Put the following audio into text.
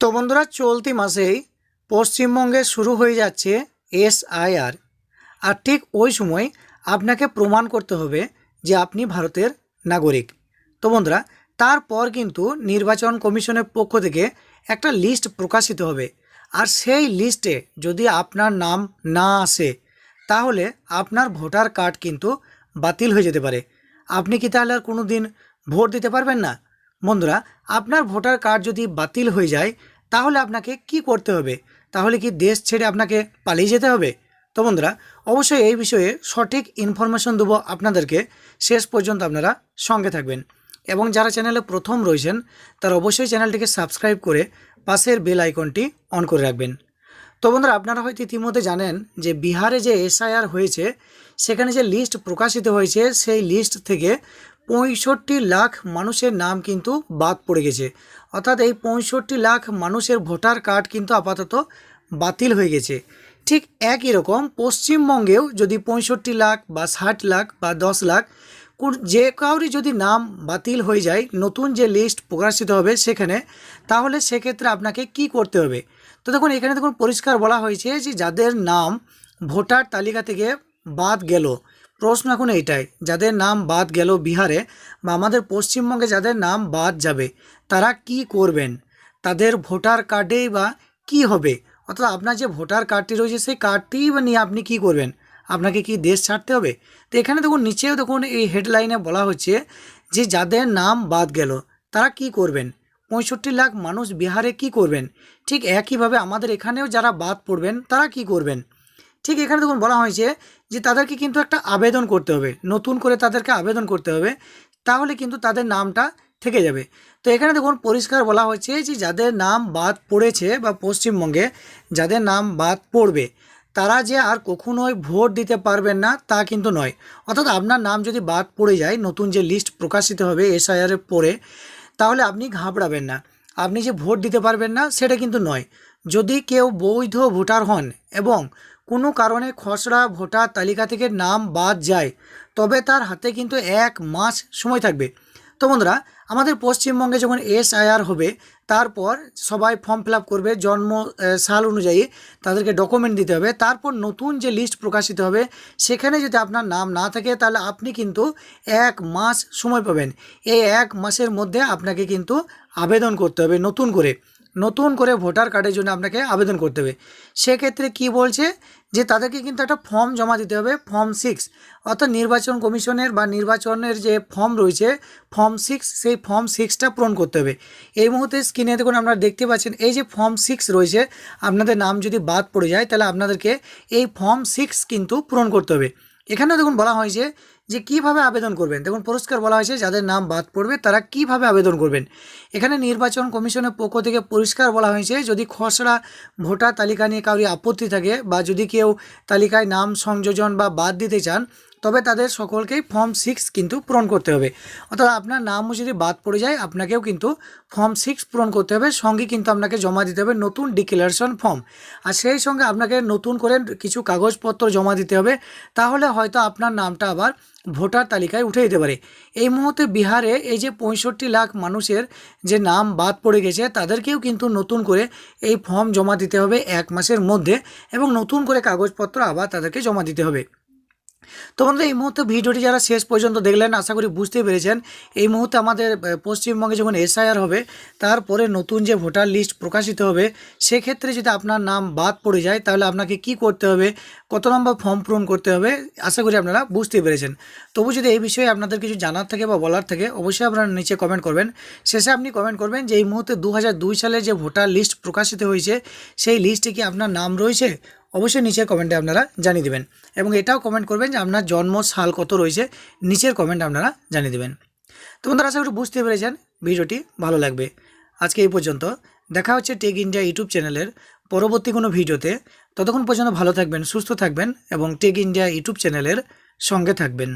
তো বন্ধুরা, চলতি মাসেই পশ্চিমবঙ্গে শুরু হয়ে যাচ্ছে এসআইআর। আর ঠিক ওই সময় আপনাকে প্রমাণ করতে হবে যে আপনি ভারতের নাগরিক। তো বন্ধুরা, তারপর কিন্তু নির্বাচন কমিশনের পক্ষ থেকে একটা লিস্ট প্রকাশিত হবে। আর সেই লিস্টে যদি আপনার নাম না আসে, তাহলে আপনার ভোটার কার্ড কিন্তু বাতিল হয়ে যেতে পারে। আপনি কি তাহলে আর কোনো দিন ভোট দিতে পারবেন না? বন্ধুরা, আপনার ভোটার কার্ড যদি বাতিল হয়ে যায় তাহলে আপনাকে কি করতে হবে? তাহলে কি দেশ ছেড়ে আপনাকে পালিয়ে যেতে হবে? তো বন্ধুরা, অবশ্যই এই বিষয়ে সঠিক ইনফরমেশন দেবো আপনাদেরকে। শেষ পর্যন্ত আপনারা সঙ্গে থাকবেন। এবং যারা চ্যানেলে প্রথম রয়েছেন, তারা অবশ্যই চ্যানেলটিকে সাবস্ক্রাইব করে পাশের বেল আইকনটি অন করে রাখবেন। তো বন্ধুরা, আপনারা হয়তো ইতিমধ্যে জানেন যে বিহারে যে এসআইআর হয়েছে, সেখানে যে লিস্ট প্রকাশিত হয়েছে, সেই লিস্ট থেকে পঁয়ষট্টি লাখ মানুষের নাম কিন্তু বাদ পড়ে গেছে। অর্থাৎ এই পঁয়ষট্টি লাখ মানুষের ভোটার কার্ড কিন্তু আপাতত বাতিল হয়ে গেছে। ঠিক একই রকম পশ্চিমবঙ্গেও যদি পঁয়ষট্টি লাখ বা ষাট লাখ বা দশ লাখ যে কাউরই যদি নাম বাতিল হয়ে যায়, নতুন যে লিস্ট প্রকাশিত হবে সেখানে, তাহলে সেক্ষেত্রে আপনাকে কি করতে হবে? তো দেখুন, এখানে দেখুন পরিষ্কার বলা হয়েছে যে যাদের নাম ভোটার তালিকা থেকে বাদ গেল প্রশ্ন এখন এইটাই, যাদের নাম বাদ গেল বিহারে বা আমাদের পশ্চিমবঙ্গে যাদের নাম বাদ যাবে, তারা কি করবেন? তাদের ভোটার কার্ডেই বা কি হবে? অর্থাৎ আপনার যে ভোটার কার্ডটি রয়েছে, সেই কার্ডটিই বা নিয়ে আপনি কি করবেন? আপনাকে কি দেশ ছাড়তে হবে? তো এখানে দেখুন, নিচেও দেখুন, এই হেডলাইনে বলা হচ্ছে যে যাদের নাম বাদ গেল, তারা কি করবেন? পঁয়ষট্টি লাখ মানুষ বিহারে কি করবেন? ঠিক একইভাবে আমাদের এখানেও যারা বাদ পড়বেন, তারা কি করবেন? ঠিক এখানে দেখুন বলা হয়েছে যে তাদেরকে কিন্তু একটা আবেদন করতে হবে। নতুন করে তাদেরকে আবেদন করতে হবে, তাহলে কিন্তু তাদের নামটা থেকে যাবে। তো এখানে দেখুন পরিষ্কার বলা হয়েছে যে যাদের নাম বাদ পড়েছে বা পশ্চিমবঙ্গে যাদের নাম বাদ পড়বে, তারা যে আর কখনোই ভোট দিতে পারবেন না তা কিন্তু নয়। অর্থাৎ আপনার নাম যদি বাদ পড়ে যায়, নতুন যে লিস্ট প্রকাশিত হবে এসআইআরের পরে, তাহলে আপনি ঘাবড়াবেন না। আপনি যে ভোট দিতে পারবেন না, সেটা কিন্তু নয়। যদি কেউ বৈধ ভোটার হন এবং কোনো কারণে খসড়া ভোটার তালিকা থেকে নাম বাদ যায়, তবে তার হাতে কিন্তু এক মাস সময় থাকবে। তো বন্ধুরা, আমাদের পশ্চিমবঙ্গে যখন এসআইআর হবে, তারপর সবাই ফর্ম ফিল করবে, জন্ম সাল অনুযায়ী তাদেরকে ডকুমেন্ট দিতে হবে। তারপর নতুন যে লিস্ট প্রকাশিত হবে, সেখানে যদি আপনার নাম না থাকে, তাহলে আপনি কিন্তু এক মাস সময় পাবেন। এই এক মাসের মধ্যে আপনাকে কিন্তু আবেদন করতে হবে নতুন করে। নতুন করে ভোটার কার্ডের জন্য আপনাকে আবেদন করতে হবে। সেক্ষেত্রে কি বলছে? যে তাদেরকে কিন্তু একটা ফর্ম জমা দিতে হবে, ফর্ম সিক্স। অর্থাৎ নির্বাচন কমিশনের বা নির্বাচনের যে ফর্ম রয়েছে, ফর্ম সিক্স, সেই ফর্ম সিক্সটা পূরণ করতে হবে। এই মুহূর্তে স্ক্রিনে দেখুন আপনারা দেখতে পাচ্ছেন, এই যে ফর্ম সিক্স রয়েছে, আপনাদের নাম যদি বাদ পড়ে যায়, তাহলে আপনাদেরকে এই ফর্ম সিক্স কিন্তু পূরণ করতে হবে। এখানেও দেখুন বলা হয়েছে যে কীভাবে আবেদন করবেন? দেখুন, পুরস্কার বলা হয়েছে যাদের নাম বাদ পড়বে তারা কীভাবে আবেদন করবেন? এখানে নির্বাচন কমিশনের পক্ষ থেকে পরিষ্কার বলা হয়েছে যদি খসড়া ভোটার তালিকা নিয়ে কাউরি আপত্তি থাকে বা যদি কেউ তালিকায় নাম সংযোজন বা বাদ দিতে চান তবে তাদের সকলকেই ফর্ম সিক্স কিন্তু পূরণ করতে হবে। অর্থাৎ আপনার নামও যদি বাদ পড়ে যায়, আপনাকেও কিন্তু ফর্ম সিক্স পূরণ করতে হবে। সঙ্গে কিন্তু আপনাকে জমা দিতে হবে নতুন ডিক্লারেশন ফর্ম আর সেই সঙ্গে আপনাকে নতুন করে কিছু কাগজপত্র জমা দিতে হবে। তাহলে হয়তো আপনার নামটা আবার ভোটার তালিকায় উঠে যেতে পারে। এই মুহূর্তে বিহারে এই যে পঁয়ষট্টি লাখ মানুষের যে নাম বাদ পড়ে গেছে, তাদেরকেও কিন্তু নতুন করে এই ফর্ম জমা দিতে হবে এক মাসের মধ্যে। এবং নতুন করে কাগজপত্র আবার তাদেরকে জমা দিতে হবে। তো এই মুহূর্তে ভিডিওটি যারা শেষ পর্যন্ত দেখলেন, আশা করি বুঝতে পেরেছেন। এই মুহূর্তে আমাদের পশ্চিমবঙ্গে যখন এসআইআর হবে, তারপরে নতুন যে ভোটার লিস্ট প্রকাশিত হবে, সেক্ষেত্রে যদি আপনার নাম বাদ পড়ে যায়, তাহলে আপনাকে কি করতে হবে? কত নম্বর ফর্ম পূরণ করতে হবে? আশা করি আপনারা বুঝতে পেরেছেন। তবু যদি এই বিষয়ে আপনাদের কিছু জানার থাকে বা বলার থাকে, অবশ্যই আপনারা নিচে কমেন্ট করবেন। শেষে আপনি কমেন্ট করবেন যে, এই মুহূর্তে দু হাজার দুই সালে যে ভোটার লিস্ট প্রকাশিত হয়েছে, সেই লিস্টে কি আপনার নাম রয়েছে? অবশ্যই নিচের কমেন্টে আপনারা জানিয়ে দেবেন। এবং এটাও কমেন্ট করবেন যে আপনার জন্ম সাল কত রয়েছে, নিচের কমেন্ট আপনারা জানিয়ে দেবেন। তো বন্ধুরা, আশা করি বুঝতে পেরেছেন ভিডিওটি, ভালো লাগবে। আজকে এই পর্যন্ত। দেখা হচ্ছে টেক ইন্ডিয়া ইউটিউব চ্যানেলের পরবর্তী কোনো ভিডিওতে। ততক্ষণ পর্যন্ত ভালো থাকবেন, সুস্থ থাকবেন এবং টেক ইন্ডিয়া ইউটিউব চ্যানেলের সঙ্গে থাকবেন।